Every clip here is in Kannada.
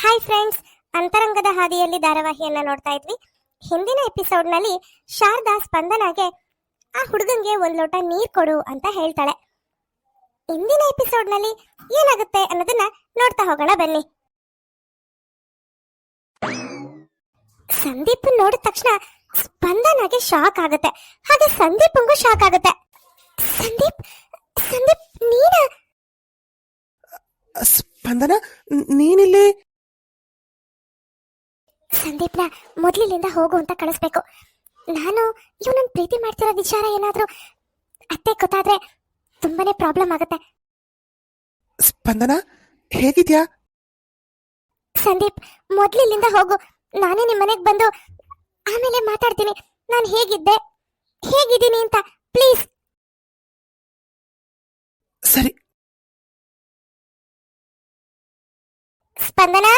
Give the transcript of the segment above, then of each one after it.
ಹಾಯ್ ಫ್ರೆಂಡ್ಸ್ ಅಂತರಂಗದ ಹಾದಿಯಲ್ಲಿ ಧಾರಾವಾಹಿಯನ್ನ ನೋಡ್ತಾ ಇದ್ವಿ. ಹಿಂದಿನ ಎಪಿಸೋಡ್ನಲ್ಲಿ ಶಾರದಾ ಸ್ಪಂದನಾಗೆ, ಆ ಹುಡುಗಂಗೆ ಒಂದ್ ಲೋಟ ನೀರ್ ಕೊಡು ಅಂತ ಹೇಳ್ತಾಳೆ. ಇಂದಿನ ಎಪಿಸೋಡ್ನಲ್ಲಿ ಏನಾಗುತ್ತೆ ಅನ್ನೋದನ್ನ ನೋಡ್ತಾ ಹೋಗೋಣ ಬನ್ನಿ. ಸಂದೀಪ್ ನೋಡಿದ ತಕ್ಷಣ ಸ್ಪಂದನಾಗೆ ಶಾಕ್ ಆಗುತ್ತೆ. ಹಾಗೆ ಸಂದೀಪ್ಗೂ ಶಾಕ್ ಆಗುತ್ತೆ. ಸಂದೀಪ್ ಸಂದೀಪ್, ನೀನ? ಸ್ಪಂದನ, ನೀನಿಲ್ಲಿ ಸಂದೀಪ್ನ ಮೊದ್ಲಿನಿಂದ ಹೋಗು ಅಂತ ಕಳಿಸ್ಬೇಕು. ನಾನು ಇವನನ್ನ ಪ್ರೀತಿ ಮಾಡ್ತಿರೋ ವಿಚಾರ ಏನಾದ್ರೂ ಅತ್ತೆ ಗೊತ್ತಾದ್ರೆ ತುಂಬಾನೇ ಪ್ರಾಬ್ಲಮ್ ಆಗುತ್ತೆ. ಸ್ಪಂದನ ಹೇಗಿದ್ಯಾ? ಸಂದೀಪ್ ಮೊದ್ಲಿನಿಂದ ಹೋಗು. ನಾನೇ ನಿಮ್ಮ ಮನೆಗೆ ಬಂದು ಆಮೇಲೆ ಮಾತಾಡ್ತೀನಿ. ನಾನು ಹೇಗಿದ್ದೆ? ಹೇಗಿದ್ದೀನಿ ಅಂತ ಪ್ಲೀಸ್. ಸರಿ. ಸ್ಪಂದನ?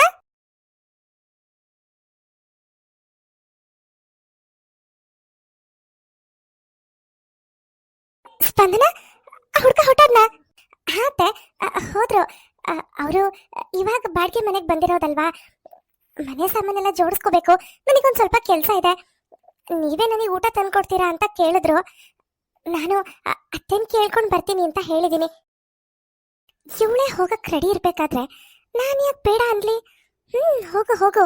ಸ್ಪಂದನ ಹುಡ್ಕ ಹೊಟ್ಟದ್ನ ಹಾತೆ ಹೋದ್ರು. ಅವರು ಇವಾಗ ಬಾಡಿಗೆ ಮನೆಗೆ ಬಂದಿರೋದಲ್ವಾ? ಮನೆ ಸಾಮಾನೆಲ್ಲ ಜೋಡಿಸ್ಕೋಬೇಕು. ನನಗೊಂದು ಸ್ವಲ್ಪ ಕೆಲಸ ಇದೆ. ನೀವೇ ನನಗೆ ಊಟ ತಂದ್ಕೊಡ್ತೀರಾ ಅಂತ ಕೇಳಿದ್ರು. ನಾನು ಅತ್ತೆನ್ ಕೇಳ್ಕೊಂಡು ಬರ್ತೀನಿ ಅಂತ ಹೇಳಿದ್ದೀನಿ ಇವಳೇ ಹೋಗಕ್ಕೆ ರೆಡಿ ಇರ್ಬೇಕಾದ್ರೆ ನಾನು ಯಾಕೆ ಬೇಡ ಅನ್ಲಿ? ಹ್ಮ್, ಹೋಗು ಹೋಗು.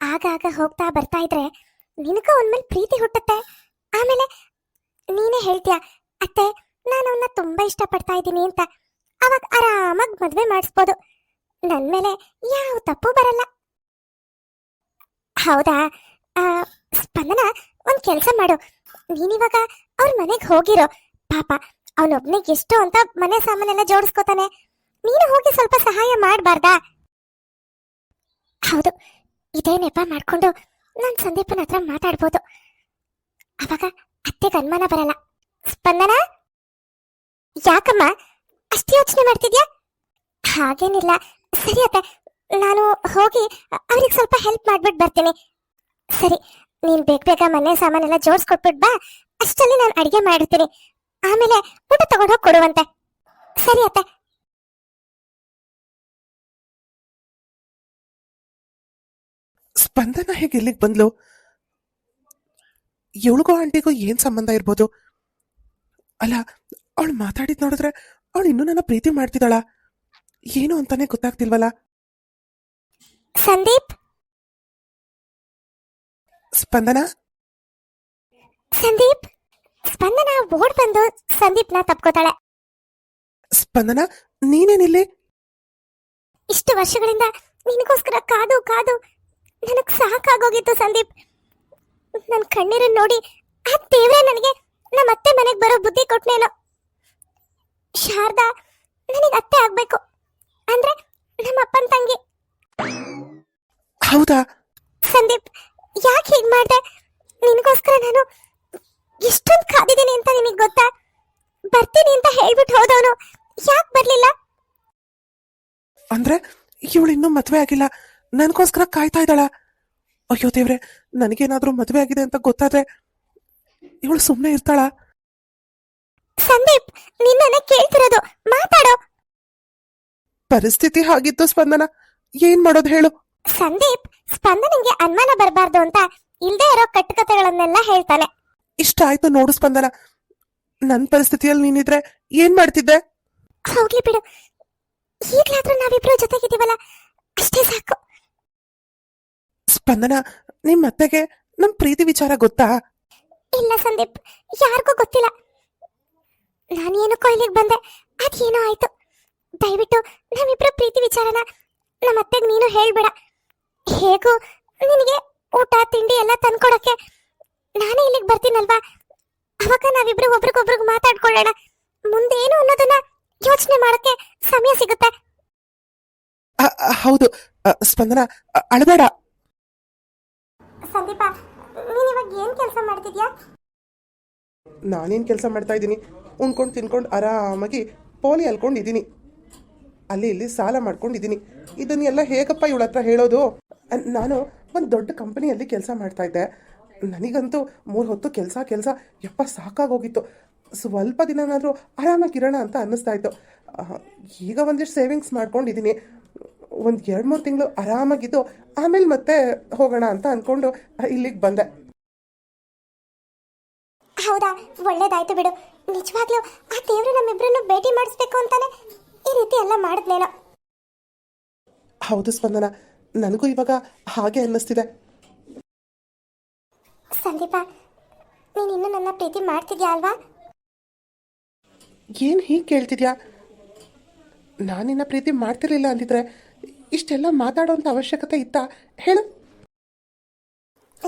ಆಗಾಗ ಹೋಗ್ತಾ ಬರ್ತಾ ಇದ್ರೆ ನಿನಗೂ ಒಂದ್ಮೇಲೆ ಪ್ರೀತಿ ಹುಟ್ಟುತ್ತೆ. ಆಮೇಲೆ ನೀನೇ ಹೇಳ್ತೀಯ? ಅತ್ತೆ ನಾನು ಅವನ್ನ ತುಂಬಾ ಇಷ್ಟಪಡ್ತಾ ಇದ್ದೀನಿ ಅಂತ. ಅವಾಗ ಆರಾಮಾಗಿ ಮದ್ವೆ ಮಾಡಿಸ್ಬೋದು. ನನ್ ಮೇಲೆ ಯಾವ ತಪ್ಪು ಬರಲ್ಲ. ಹೌದಾ? ಆ, ಸ್ಪಂದನ ಒಂದ್ ಕೆಲ್ಸ ಮಾಡು. ನೀನಿವಾಗ ಅವ್ರ ಮನೆಗೆ ಹೋಗಿರೋ. ಪಾಪ ಅವನೊಬ್ನಿಗೆ ಎಷ್ಟು ಅಂತ ಮನೆ ಸಾಮಾನೆಲ್ಲ ಜೋಡಿಸ್ಕೋತಾನೆ. ನೀನು ಹೋಗಿ ಸ್ವಲ್ಪ ಸಹಾಯ ಮಾಡಬಾರ್ದಾ? ಹೌದು ಇದೇ ನೆಪ ಮಾಡ್ಕೊಂಡು ನಾನು ಸಂದೀಪನ ಹತ್ರ ಮಾತಾಡ್ಬೋದು. ಅವಾಗ ಅತ್ತೆಗೆ ಅನುಮಾನ ಬರಲ್ಲ. ಸ್ಪಂದನ? ಯಾಕಮ್ಮ? ಅಷ್ಟು ಯೋಚನೆ ಮಾಡ್ತಿದ್ಯಾ? ಹಾಗೇನಿಲ್ಲ. ಸರಿ ಅತ್ತ, ನಾನು ಹೋಗಿ ಅವ್ರಿಗೆ ಸ್ವಲ್ಪ ಹೆಲ್ಪ್ ಮಾಡ್ಬಿಟ್ಟು ಬರ್ತೀನಿ. ಸರಿ, ನೀನ್ ಬೇಗ ಬೇಗ ಮನೆ ಸಾಮಾನೆಲ್ಲ ಜೋಡಿಸ್ಕೊಟ್ಬಿಟ್ ಬಾ. ಅಷ್ಟಲ್ಲಿ ನಾನು ಅಡಿಗೆ ಮಾಡಿರ್ತೀನಿ. ಆಮೇಲೆ ಊಟ ತಗೊಂಡು ಹೋಗಿ ಕೊಡುವಂತೆ. ಸರಿ ಅತ್ತ. ಸ್ಪಂದನ ಹೇಗೆ ಇಲ್ಲಿಗೆ ಬಂದ್ಲು? ಇವಳಿಗೂ ಆಂಟಿಗೂ ಏನ್ ಸಂಬಂಧ ಇರ್ಬೋದು? ಅಲ್ಲ ಅವಳು ಮಾತಾಡಿದ್ ನೋಡಿದ್ರೆ ಅವಳು ಇನ್ನೂ ನನ್ನ ಪ್ರೀತಿ ಮಾಡ್ತಿದ್ದಾಳ. ಏನು ಅಂತಾನೆ ಗೊತ್ತಾಗ್ತಿಲ್ವಲ್ಲ? ಸಂದೀಪ್? ಸ್ಪಂದನ? ಸಂದೀಪ್? ಸ್ಪಂದನ ಓಡ್ ಬಂದು ಸಂದೀಪ್ನ ತಪ್ಕೋತಾಳೆ. ಸ್ಪಂದನ ನೀನೇನಿಲ್ಲಿ? ಇಷ್ಟು ವರ್ಷಗಳಿಂದ ನಿನಗೋಸ್ಕರ ಕಾದು ಕಾದು ನನಗ್ ಸಾಕಾಗೋಗಿತ್ತು ಸಂದೀಪ್. ನನ್ನ ಕಣ್ಣೀರನ್ ನೋಡಿ ಆ ದೇವ್ರೆ ನನಗೆ ನಮ್ಮ ಅತ್ತೆ ಮನೆಗೆ ಬರೋ ಬುದ್ಧಿ ಕೊಟ್ನೇನೋ ಶಾರದಾ ನನಗೆ ಅತ್ತೆ ಆಗ್ಬೇಕು. ಅಂದ್ರೆ ನಮ್ಮ ಅಪ್ಪನ ತಂಗಿ. ಹೌದಾ? ಸಂದೀಪ್ ಯಾಕೆ ಹೀಗ್ ಮಾಡ್ದೆ? ನಿನಗೋಸ್ಕರ ನಾನು ಎಷ್ಟೊಂದು ಕಾದಿದ್ದೀನಿ ಅಂತ ನಿನಗ್ ಗೊತ್ತಾ? ಬರ್ತೀನಿ ಅಂತ ಹೇಳ್ಬಿಟ್ಟು ಹೋದವನು. ಯಾಕೆ ಬರ್ಲಿಲ್ಲ? ಅಂದ್ರೆ ಇವಳು ಇನ್ನೂ ಮದ್ವೆ ಆಗಿಲ್ಲ. ನನ್ಗೋಸ್ಕರ ಕಾಯ್ತಾ ಇದ್ದಾಳ. ಅಯ್ಯೋ ದೇವ್ರೆ ನನಗೇನಾದ್ರೂ ಮದುವೆ ಆಗಿದೆ ಅಂತ ಗೊತ್ತಾದ್ರೆ ಇವಳು ಸುಮ್ಮನೆ ಇರ್ತಾಳ? ಸಂದೀಪ್ ನಿನ್ನನೆ ಕೇಳ್ತಿರೋದು ಮಾತಾಡೋ. ಪರಿಸ್ಥಿತಿ ಹಾಗಿತ್ತು ಸ್ಪಂದನ. ಏನ್ ಮಾಡೋದು ಹೇಳು? ಸಂದೀಪ್ ಸ್ಪಂದನಿಗೆ ಅನುಮಾನ ಬರಬಾರ್ದು ಅಂತ ಇಲ್ದೇ ಇರೋ ಕಟ್ಟುಕತೆಗಳನ್ನೆಲ್ಲ ಹೇಳ್ತಾನೆ. ಇಷ್ಟ ಆಯ್ತು ನೋಡು ಸ್ಪಂದನ. ನನ್ ಪರಿಸ್ಥಿತಿಯಲ್ಲಿ ನೀನಿದ್ರೆ ಏನ್ ಮಾಡ್ತಿದ್ದೆ? ಹೋಗ್ಲಿ ಬಿಡು. ಈಗ್ಲಾದ್ರೂ ನಾವಿಬ್ರು ಜೊತೆಗಿದ್ದೀವಲ್ಲ ಅಷ್ಟೇ ಸಾಕು. ಸ್ಪಂದನ ನಿಮ್ಮ ಅತ್ತೆಗೆ ನಮ್ ಪ್ರೀತಿ ವಿಚಾರ ಗೊತ್ತಾ? ಇಲ್ಲ ಸಂದೀಪ್ ಯಾರಿಗೂ ಗೊತ್ತಿಲ್ಲ. ನಾನೇನು ಕೊಯ್ಲಿಗೆ ಬಂದೆ ಅದೇನೋ ಆಯ್ತು. ದಯವಿಟ್ಟು ನಮ್ಮಿಬ್ರ ಪ್ರೀತಿ ವಿಚಾರನ ನಮ್ಮ ಅತ್ತೆಗೆ ನೀನು ಹೇಳ್ಬೇಡ. ಹೇಗೂ ನಿನಗೆ ಊಟ ತಿಂಡಿ ಎಲ್ಲ ತಂದ್ಕೊಡಕ್ಕೆ ನಾನೇ ಇಲ್ಲಿಗೆ ಬರ್ತೀನಲ್ವಾ? ಅವಾಗ ನಾವಿಬ್ರು ಒಬ್ರಿಗೊಬ್ರಿಗೆ ಮಾತಾಡ್ಕೊಳ್ಳೋಣ. ಮುಂದೇನು ಅನ್ನೋದನ್ನ ಯೋಚನೆ ಮಾಡಕ್ಕೆ ಸಮಯ ಸಿಗುತ್ತೆ. ಅ, ಅ, ಹೌದು. ಅ, ಸ್ಪಂದನ ಅಳ್ಬೇಡ. ಸಂದೀಪ, ನೀನ್ ಇವಾಗ ಏನು ಕೆಲಸ ಮಾಡ್ತಿದ್ಯಾ? ನಾನೇನ್ ಕೆಲಸ ಮಾಡ್ತಾ ಇದ್ದೀನಿ. ಉಣ್ಕೊಂಡು ತಿನ್ಕೊಂಡು ಆರಾಮಾಗಿ ಪೋಲಿ ಅಲ್ಕೊಂಡಿದ್ದೀನಿ. ಅಲ್ಲಿ ಇಲ್ಲಿ ಸಾಲ ಮಾಡ್ಕೊಂಡಿದ್ದೀನಿ. ಇದನ್ನೆಲ್ಲ ಹೇಗಪ್ಪ ಇವಳ ಹತ್ರ ಹೇಳೋದು? ನಾನು ಒಂದು ದೊಡ್ಡ ಕಂಪನಿಯಲ್ಲಿ ಕೆಲಸ ಮಾಡ್ತಾ ಇದ್ದೆ. ನನಗಂತೂ ಮೂರು ಹೊತ್ತು ಕೆಲಸ ಕೆಲಸ, ಯಪ್ಪ ಸಾಕಾಗೋಗಿತ್ತು. ಸ್ವಲ್ಪ ದಿನನಾದರೂ ಆರಾಮಾಗಿರೋಣ ಅಂತ ಅನ್ನಿಸ್ತಾ ಇತ್ತು. ಈಗ ಒಂದಿಷ್ಟು ಸೇವಿಂಗ್ಸ್ ಮಾಡ್ಕೊಂಡಿದ್ದೀನಿ. ಒಂದು ಎರಡು ಮೂರು ತಿಂಗಳು ಆರಾಮಾಗಿದ್ದು ಆಮೇಲೆ ಮತ್ತೆ ಹೋಗೋಣ ಅಂತ ಅಂದ್ಕೊಂಡು ಇಲ್ಲಿಗೆ ಬಂದೆ. ಹೌದಾ? ಒಳ್ಳೇದಾಯ್ತು ಬಿಡು. ನಿಜವಾಗ್ಲೂ ಆ ದೇವ್ರು ನಮ್ಮಿಬ್ಬರನ್ನು ಭೇಟಿ ಮಾಡಿಸ್ಬೇಕು ಅಂತಾನೆ ಈ ರೀತಿ ಎಲ್ಲ ಮಾಡಿದ್ನೇನೋ. ಹೌದು ಸ್ಪಂದನ ನನಗೂ ಇವಾಗ ಹಾಗೆ ಅನ್ನಿಸ್ತಿದೆ. ಸಂದೀಪ ನೀನು ಇನ್ನೂ ನನ್ನ ಪ್ರೀತಿ ಮಾಡ್ತಿದ್ಯಾ ಅಲ್ವಾ? ಏನು ಹೀಗೆ ಕೇಳ್ತಿದ್ಯಾ? ನಾನಿನ್ನ ಪ್ರೀತಿ ಮಾಡ್ತಿರ್ಲಿಲ್ಲ ಅಂದಿದ್ರೆ ಇಷ್ಟೆಲ್ಲ ಮಾತಾಡೋಂಥ ಅವಶ್ಯಕತೆ ಇತ್ತಾ? ಹೇಳು.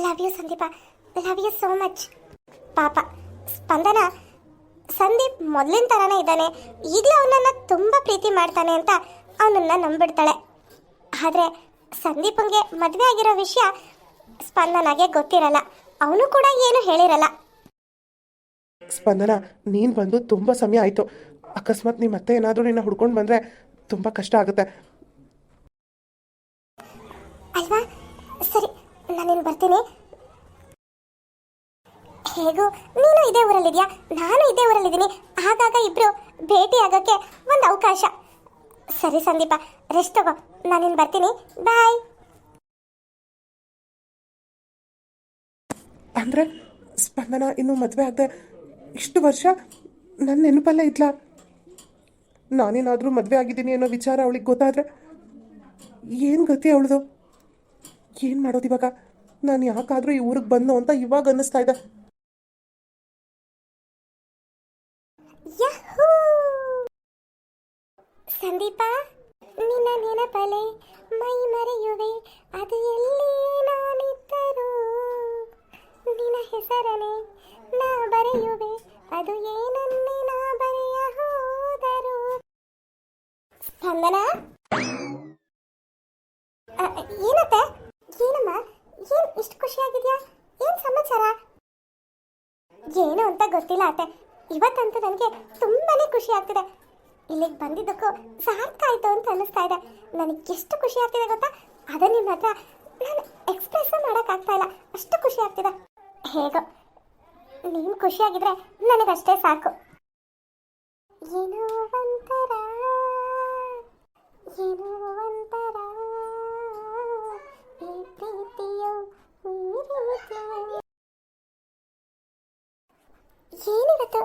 Love you Sandeep. Love you so much ಪಾಪ ಸ್ಪಂದನ ಸಂದೀಪ್ ಮೊದಲಿನ ಥರನೇ ಇದ್ದಾನೆ. ಈಗಲೂ ಅವನನ್ನ ತುಂಬ ಪ್ರೀತಿ ಮಾಡ್ತಾನೆ ಅಂತ ಅವನನ್ನ ನಂಬಿಡ್ತಾಳೆ. ಆದರೆ ಸಂದೀಪಂಗೆ ಮದುವೆ ಆಗಿರೋ ವಿಷಯ ಸ್ಪಂದನಾಗೆ ಗೊತ್ತಿರಲ್ಲ. ಅವನು ಕೂಡ ಏನು ಹೇಳಿರಲ್ಲ. ಸ್ಪಂದನ ನೀನು ಬಂದು ತುಂಬ ಸಮಯ ಆಯಿತು. ಅಕಸ್ಮಾತ್ ನೀ ಮತ್ತೆ ಏನಾದರೂ ನಿನ್ನ ಹುಡ್ಕೊಂಡು ಬಂದರೆ ತುಂಬ ಕಷ್ಟ ಆಗುತ್ತೆ ಅಲ್ವಾ ಸರಿ ನಾನೇನು ಬರ್ತೀನಿ ಹೇಗೂ, ನೀನು ಇದೇ ಊರಲ್ಲಿದ್ಯಾ? ನಾನು ಇದೇ ಊರಲ್ಲಿದ್ದೀನಿ. ಆಗಾಗ ಇಬ್ರು ಭೇಟಿ ಆಗೋಕ್ಕೆ ಒಂದು ಅವಕಾಶ. ಸರಿ ಸಂದೀಪ ರೆಸ್ಟ್ ತಗೋ. ನಾನಿನ್ ಬರ್ತೀನಿ. ಬಾಯ್ ಅಂದ್ರೆ, ಸ್ಪಂದನ ಇನ್ನೂ ಮದುವೆ ಆಗದೆ ಇಷ್ಟು ವರ್ಷ ನನ್ನ ನೆನಪಲ್ಲೇ ಇದ್ಲ. ನಾನೇನಾದರೂ ಮದುವೆ ಆಗಿದ್ದೀನಿ ಅನ್ನೋ ವಿಚಾರ ಅವಳಿಗೆ ಗೊತ್ತಾದರೆ ಏನು ಗತಿ ಅವಳದು? ಏನು ಮಾಡೋದು ಇವಾಗ? ನಾನು ಯಾಕಾದರೂ ಈ ಊರಿಗೆ ಬಂದು ಅಂತ ಇವಾಗ ಅನ್ನಿಸ್ತಾ ಇದೆ. ಸಂದೀಪ ನಿನ್ನ ನೆನಪಲೆ ಮೈ ಮರೆಯುವೆ ಅದು ಎಲ್ಲಿ ನಾನಿದ್ದರೂ ನಿನ್ನ ಹೆಸರನೆ ನಾ ಬರೆಯುವೆ ಅದು ಏನನ್ನೇ ನಾ ಬರೆಯ ಹೋದರು ಸ್ಪಂದನ ಏನಮ್ಮ ಏನ್ ಇಷ್ಟು ಖುಷಿಯಾಗಿದ್ಯಾ ಏನ್ ಸಮಾಚಾರ ಏನು ಅಂತ ಗೊತ್ತಿಲ್ಲ ಅತ್ತೆ ಇವತ್ತಂತೂ ನನಗೆ ತುಂಬಾನೇ ಖುಷಿ ಆಗ್ತಿದೆ ಇಲ್ಲಿಗೆ ಬಂದಿದ್ದಕ್ಕೂ ಸಾರ್ಥ ಆಯ್ತು ಅಂತ ಅನ್ನಿಸ್ತಾ ಇದೆ. ನನಗೆ ಎಷ್ಟು ಖುಷಿ ಆಗ್ತಿದೆ ಗೊತ್ತಾ? ಅದನ್ನ ನಿಮ್ಮ ಹತ್ರ ನಾನು ಎಕ್ಸ್ಪ್ರೆಸ್ ಮಾಡೋಕ್ಕಾಗ್ತಾ ಇಲ್ಲ. ಅಷ್ಟು ಖುಷಿ ಆಗ್ತಿದೆ. ಹೇಗೋ, ನೀನು ಖುಷಿಯಾಗಿದ್ರೆ ನನಗಷ್ಟೇ ಸಾಕು. ಏನೋ ಒಂಥರ ಏನೋ ಒಂಥರ ಏನಿವತ್ತು?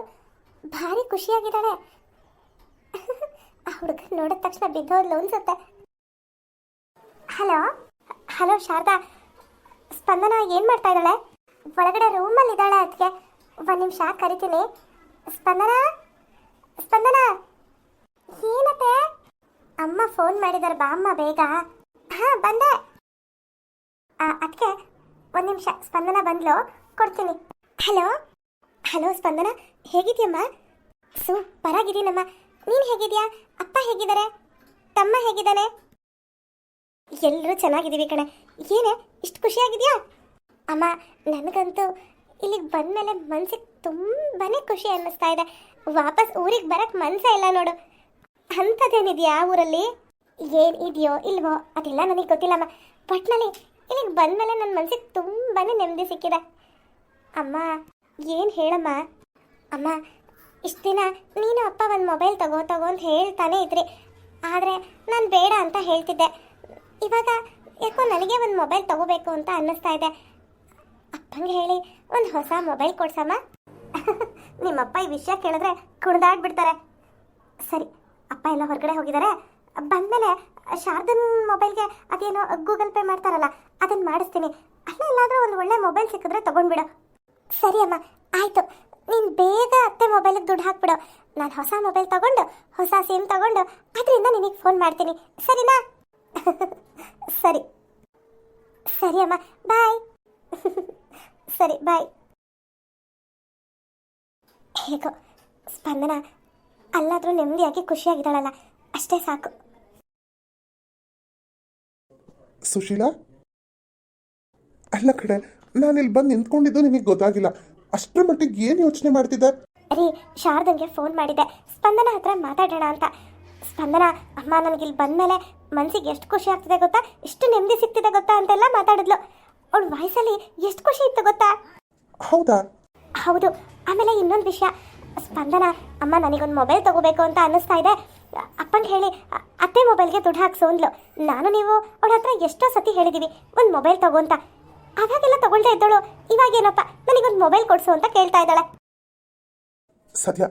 ಭಾರಿ ಖುಷಿಯಾಗಿದ್ದಾಳೆ. ಹುಡುಗ ನೋಡಿದ ತಕ್ಷಣ ಬಿದ್ದೋದ್ಲು ಅನ್ಸುತ್ತೆ. ಹಲೋ? ಹಲೋ, ಶಾರದಾ. ಸ್ಪಂದನ ಏನು ಮಾಡ್ತಾ ಇದ್ದಾಳೆ? ಒಳಗಡೆ ರೂಮಲ್ಲಿ ಇದ್ದಾಳೆ ಅದಕ್ಕೆ ಒಂದು ನಿಮಿಷ, ಕರಿತೀನಿ. ಸ್ಪಂದನ? ಸ್ಪಂದನ? ಏನತ್ತೆ? ಅಮ್ಮ ಫೋನ್ ಮಾಡಿದಾರೆ, ಬಾ ಅಮ್ಮ ಬೇಗ. ಹಾ, ಬಂದೆ. ಅದಕ್ಕೆ ಒಂದು ನಿಮಿಷ, ಸ್ಪಂದನ ಬಂದ್ಲು. ಕೊಡ್ತೀನಿ. ಹಲೋ? ಹಲೋ, ಸ್ಪಂದನ? ಹೇಗಿದ್ಯಮ್ಮ? ಸೂಪರ್ ಆಗಿದ್ದೀನಮ್ಮ ನೀನು ಹೇಗಿದ್ಯಾ? ಅಪ್ಪ ಹೇಗಿದ್ದಾರೆ? ತಮ್ಮ ಹೇಗಿದ್ದಾನೆ? ಎಲ್ಲರೂ ಚೆನ್ನಾಗಿದ್ದೀವಿ ಕಣೆ. ಏನೇ, ಇಷ್ಟು ಖುಷಿಯಾಗಿದೆಯಾ? ಅಮ್ಮ, ನನಗಂತೂ ಇಲ್ಲಿಗೆ ಬಂದಮೇಲೆ ಮನ್ಸಿಗೆ ತುಂಬಾನೇ ಖುಷಿ ಅನ್ನಿಸ್ತಾ ಇದೆ. ವಾಪಸ್ ಊರಿಗೆ ಬರಕ್ಕೆ ಮನಸ್ಸೇ ಇಲ್ಲ ನೋಡು. ಅಂಥದ್ದೇನಿದೆಯಾ ಊರಲ್ಲಿ? ಏನು ಇದೆಯೋ ಇಲ್ವೋ ಅದೆಲ್ಲ ನನಗೆ ಗೊತ್ತಿಲ್ಲ ಅಮ್ಮ. ಪಟ್ನಲ್ಲಿ ಇಲ್ಲಿಗೆ ಬಂದಮೇಲೆ ನನ್ನ ಮನ್ಸಿಗೆ ತುಂಬಾನೇ ನೆಮ್ಮದಿ ಸಿಕ್ಕಿದೆ. ಅಮ್ಮ, ಏನು ಹೇಳಮ್ಮ? ಅಮ್ಮ ಇಷ್ಟು ದಿನ ನೀನು ಅಪ್ಪ ಒಂದು ಮೊಬೈಲ್ ತಗೋ ತಗೋ ಅಂತ ಹೇಳ್ತಾನೆ ಇದ್ರಿ. ಆದರೆ ನಾನು ಬೇಡ ಅಂತ ಹೇಳ್ತಿದ್ದೆ. ಇವಾಗ ಯಾಕೋ ನನಗೆ ಒಂದು ಮೊಬೈಲ್ ತಗೋಬೇಕು ಅಂತ ಅನ್ನಿಸ್ತಾ ಇದೆ. ಅಪ್ಪಂಗೆ ಹೇಳಿ, ಒಂದು ಹೊಸ ಮೊಬೈಲ್ ಕೊಡ್ಸಮ್ಮ. ನಿಮ್ಮಪ್ಪ ಈ ವಿಷಯ ಕೇಳಿದ್ರೆ ಕುಣಿದಾಡ್ಬಿಡ್ತಾರೆ ಸರಿ, ಅಪ್ಪ ಎಲ್ಲ ಹೊರಗಡೆ ಹೋಗಿದ್ದಾರೆ ಬಂದಮೇಲೆ ಶಾರದನ್ ಮೊಬೈಲ್ಗೆ ಅದೇನೋ ಗೂಗಲ್ ಪೇ ಮಾಡ್ತಾರಲ್ಲ ಅದನ್ನು ಮಾಡಿಸ್ತೀನಿ. ಅಲ್ಲೇ ಎಲ್ಲಾದರೂ ಒಂದು ಒಳ್ಳೆ ಮೊಬೈಲ್ ಸಿಕ್ಕಿದ್ರೆ ತಗೊಂಡ್ಬಿಡು. ಸರಿ ಅಮ್ಮ, ಆಯಿತು. ನೀನು ಬೇಗ ಅತ್ತೆ ಮೊಬೈಲಿಗೆ ದುಡ್ಡು ಹಾಕ್ಬಿಡು. ನಾನು ಹೊಸ ಮೊಬೈಲ್ ತಗೊಂಡು, ಹೊಸ ಸಿಮ್ ತಗೊಂಡು, ಅದರಿಂದ ನಿನಗೆ ಫೋನ್ ಮಾಡ್ತೀನಿ. ಸರಿನಾ? ಸರಿ. ಸರಿ ಅಮ್ಮ. ಬಾಯ್ ಸರಿ ಬಾಯ್ ಹೇಗೋ, ಸ್ಪಂದನ, ಅಲ್ಲಾದರೂ ನೆಮ್ಮದಿಯಾಗಿ ಖುಷಿಯಾಗಿದ್ದಾಳಲ್ಲ. ಅಷ್ಟೇ ಸಾಕು. ಸುಶೀಲಾ? ಅಲ್ಲ ಕಡೆ ನಾನು ಇಲ್ಲಿ ಬಂದು ನಿಂತ್ಕೊಂಡಿದ್ದು ನಿನಗೆ ಗೊತ್ತಾಗಿಲ್ಲ. ಅಷ್ಟರ ಮಟ್ಟಿಗೆ ಏನು ಯೋಚನೆ ಮಾಡ್ತಿದ್ದೆ? ರೀ ಶಾರದಂಗೆ ಫೋನ್ ಮಾಡಿದ್ದೆ ಸ್ಪಂದನ ಹತ್ರ ಮಾತಾಡೋಣ ಅಂತ. ಸ್ಪಂದನ ಅಮ್ಮ ನನಗೆ ಇಲ್ಲಿ ಬಂದಮೇಲೆ ಮನ್ಸಿಗೆ ಎಷ್ಟು ಖುಷಿ ಆಗ್ತಿದೆ ಗೊತ್ತಾ? ಎಷ್ಟು ನೆಮ್ಮದಿ ಸಿಗ್ತಿದೆ ಗೊತ್ತಾ? ಅಂತೆಲ್ಲ ಮಾತಾಡಿದ್ಲು. ಅವಳ ವಾಯ್ಸಲ್ಲಿ ಎಷ್ಟು ಖುಷಿ ಇತ್ತು ಗೊತ್ತಾ? ಹೌದಾ? ಹೌದು. ಆಮೇಲೆ ಇನ್ನೊಂದು ವಿಷಯ. ಸ್ಪಂದನ ಅಮ್ಮ ನನಗೊಂದು ಮೊಬೈಲ್ ತಗೋಬೇಕು ಅಂತ ಅನ್ನಿಸ್ತಾ ಇದೆ. ಅಪ್ಪನ ಹೇಳಿ ಅ- ಅತ್ತೆ ಮೊಬೈಲ್ಗೆ ದುಡ್ಡು ಹಾಕ್ಸು ಅಂದ್ಲು. ನಾನು ನೀವು ಅವಳ ಹತ್ರ ಎಷ್ಟೋ ಸತಿ ಹೇಳಿದೀವಿ. ಒಂದು ಮೊಬೈಲ್ ತಗೋ ಅಂತ. ಅವಾಗೆಲ್ಲ ತಗೊಳ್ತಾ ಇದ್ದಳು. ಇವಾಗೇನಪ್ಪ ನನಗೊಂದು ಮೊಬೈಲ್ ಕೊಡಿಸು ಅಂತ ಕೇಳ್ತಾ ಇದ್ದಾಳೆ. ಸದ್ಯ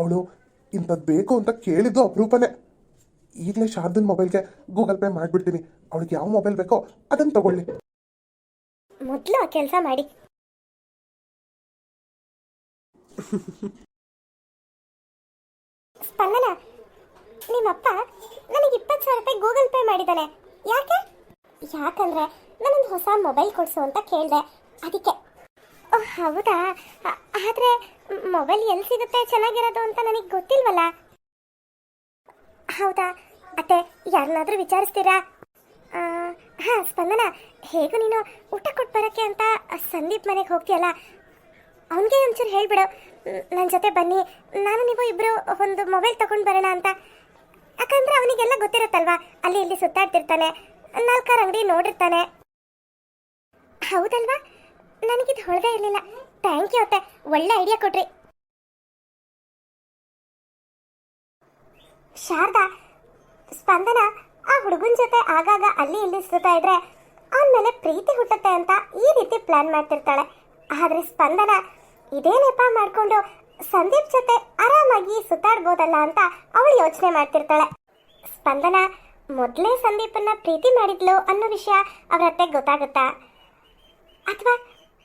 ಅವಳು ಇಂಥದ್ದು ಬೇಕು ಅಂತ ಕೇಳಿದ್ದು ಅಪರೂಪನೇ. ಈಗಲೇ ಶಾರ್ದನ್ ಮೊಬೈಲ್ಗೆ ಗೂಗಲ್ ಪೇ ಮಾಡಿಬಿಡ್ತೀನಿ. ಅವಳಿಗೆ ಯಾವ ಮೊಬೈಲ್ ಬೇಕೋ ಅದನ್ನು ತಗೊಳ್ಳಿ. ಮೊದಲು ಆ ಕೆಲಸ ಮಾಡಿ. ಸ್ಪಂದನ ನಿಮ್ಮಪ್ಪ ನನಗೆ ಇಪ್ಪತ್ತು ಸಾವಿರ ರೂಪಾಯಿ ಗೂಗಲ್ ಪೇ ಮಾಡಿದ್ದಾನೆ. ಯಾಕೆ? ಯಾಕಂದ್ರೆ ನಾನೊಂದು ಹೊಸ ಮೊಬೈಲ್ ಕೊಡಿಸು ಅಂತ ಕೇಳಿದೆ. ಅದಕ್ಕೆ. ಹೌದಾ? ಆದರೆ ಆದ್ರೆ ಮೊಬೈಲ್ ಎಲ್ಲಿ ಸಿಗುತ್ತೆ, ಚೆನ್ನಾಗಿರೋದು ಅಂತ ನನಗೆ ಗೊತ್ತಿಲ್ವಲ್ಲ? ಹೌದಾ? ಅತ್ತೆ ಯಾರನ್ನಾದರೂ ವಿಚಾರಿಸ್ತೀರಾ? ಹಾಂ, ಸ್ಪಂದನ, ಹೇಗೂ ನೀನು ಊಟ ಕೊಟ್ಟು ಬರೋಕ್ಕೆ ಅಂತ ಸಂದೀಪ್ ಮನೆಗೆ ಹೋಗ್ತೀಯಲ್ಲ? ಅವನಿಗೆ ಒಂಚೂರು ಹೇಳಿಬಿಡು. ನನ್ನ ಜೊತೆ ಬನ್ನಿ. ನಾನು ನೀವು ಇಬ್ಬರು ಒಂದು ಮೊಬೈಲ್ ತಗೊಂಡು ಬರೋಣ ಅಂತ. ಯಾಕಂದರೆ ಅವನಿಗೆಲ್ಲ ಗೊತ್ತಿರುತ್ತಲ್ವಾ? ಅಲ್ಲಿ ಇಲ್ಲಿ ಸುತ್ತಾಡ್ತಿರ್ತಾನೆ. ನಾಲ್ಕಾರು ಅಂಗಡಿ ನೋಡಿರ್ತಾನೆ. ಹೌದಲ್ವಾ? ನನಗಿದು ಹೊಳದೇ ಇರಲಿಲ್ಲ. ಥ್ಯಾಂಕ್ ಯು ಅತ್ತೆ. ಒಳ್ಳೆ ಐಡಿಯಾ ಕೊಟ್ರಿ. ಶಾರದಾ, ಸ್ಪಂದನ ಆ ಹುಡುಗನ ಜೊತೆ ಆಗಾಗ ಅಲ್ಲಿ ಇಲ್ಲಿ ಸುತ್ತಾ ಇದ್ರೆ ಆಮೇಲೆ ಮೇಲೆ ಪ್ರೀತಿ ಹುಟ್ಟುತ್ತೆ ಅಂತ ಈ ರೀತಿ ಪ್ಲಾನ್ ಮಾಡ್ತಿರ್ತಾಳೆ. ಆದ್ರೆ ಸ್ಪಂದನ ಇದೇ ನೆಪ ಮಾಡ್ಕೊಂಡು ಸಂದೀಪ್ ಜೊತೆ ಆರಾಮಾಗಿ ಸುತ್ತಾಡ್ಬೋದಲ್ಲ ಅಂತ ಅವಳು ಯೋಚನೆ ಮಾಡ್ತಿರ್ತಾಳೆ. ಸ್ಪಂದನ ಮೊದಲೇ ಸಂದೀಪನ್ನ ಪ್ರೀತಿ ಮಾಡಿದ್ಲು ಅನ್ನೋ ವಿಷಯ ಅವರತ್ತೆ ಗೊತ್ತಾಗುತ್ತಾ? ಅಥವಾ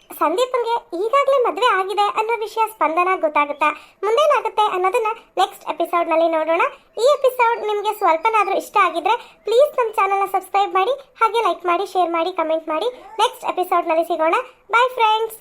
ಸಂದೀಪನ್ಗೆ ಈಗಾಗಲೇ ಮದುವೆ ಆಗಿದೆ ಅನ್ನೋ ವಿಷಯ ಸ್ಪಂದನ ಗೊತ್ತಾಗುತ್ತಾ? ಮುಂದೇನಾಗುತ್ತೆ ಅನ್ನೋದನ್ನ ನೆಕ್ಸ್ಟ್ ಎಪಿಸೋಡ್ನಲ್ಲಿ ನೋಡೋಣ. ಈ ಎಪಿಸೋಡ್ ನಿಮಗೆ ಸ್ವಲ್ಪನಾದರೂ ಇಷ್ಟ ಆಗಿದ್ರೆ ಪ್ಲೀಸ್ ನಮ್ಮ ಚಾನಲ್ನ ಸಬ್ಸ್ಕ್ರೈಬ್ ಮಾಡಿ, ಹಾಗೆ ಲೈಕ್ ಮಾಡಿ ಶೇರ್ ಮಾಡಿ ಕಮೆಂಟ್ ಮಾಡಿ. ನೆಕ್ಸ್ಟ್ ಎಪಿಸೋಡ್ನಲ್ಲಿ ಸಿಗೋಣ. Bye friends